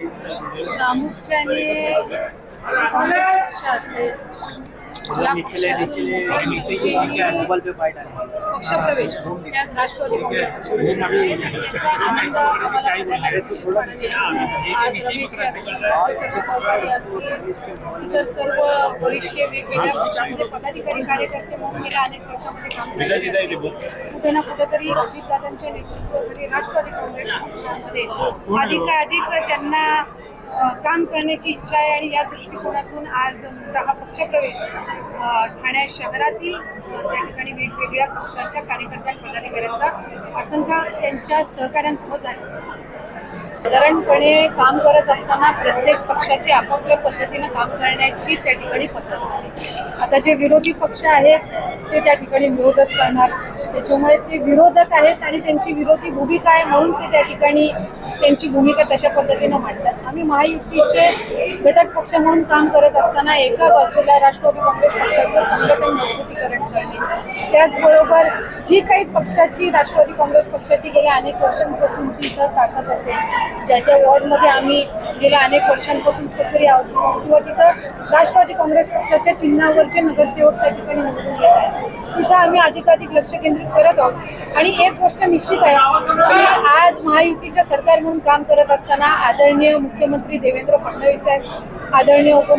प्रामुख्याने काँग्रेस पक्ष असेल मोबाइल पे फाइट आहे. पक्षप्रवेश. त्याच राष्ट्रवादी इतर सर्व बरेचसे वेगवेगळ्या पक्षामध्ये पदाधिकारी कार्यकर्ते म्हणून गेल्या अनेक वर्षामध्ये काम. कुठे ना कुठेतरी अजितदादांच्या नेतृत्वाखाली राष्ट्रवादी काँग्रेस पक्षामध्ये अधिकाधिक त्यांना काम करण्याची इच्छा आहे आणि या दृष्टिकोनातून आज मोठा हा पक्षप्रवेश अ, ठाणे शहरातील त्या ठिकाणी वेगवेगळ्या पक्षाच्या कार्यकर्त्या पदाधिकाऱ्यांचा असंख्य त्यांच्या सहकाऱ्यांसोबत झाला साधारणपणे काम करत असताना प्रत्येक पक्षाची आपापल्या पद्धतीनं काम करण्याची त्या ठिकाणी पद्धत असते. आता जे विरोधी पक्ष आहेत ते त्या ठिकाणी विरोधच करणार. त्याच्यामुळे ते विरोधक आहेत आणि त्यांची विरोधी भूमिका आहे म्हणून ते त्या ठिकाणी त्यांची भूमिका तशा पद्धतीनं मांडतात. आम्ही महायुतीचे घटक पक्ष म्हणून काम करत असताना एका बाजूला राष्ट्रवादी काँग्रेस पक्षाचं संघटन मजबूतीकरण त्याचबरोबर जी काही पक्षाची राष्ट्रवादी काँग्रेस पक्षाची गेल्या अनेक वर्षांपासूनची जर ताकद असेल ज्याच्या वॉर्डमध्ये आम्ही गेल्या अनेक वर्षांपासून सक्रिय आहोत किंवा तिथं राष्ट्रवादी काँग्रेस पक्षाच्या चिन्हावरचे नगरसेवक त्या ठिकाणी निवडून घेत आहेत. तिथं आम्ही अधिकाधिक लक्ष केंद्रित करत आहोत. आणि एक गोष्ट निश्चित आहे की आज महायुतीच्या सरकार म्हणून काम करत असताना आदरणीय मुख्यमंत्री देवेंद्र फडणवीस साहेब आदरणीय उप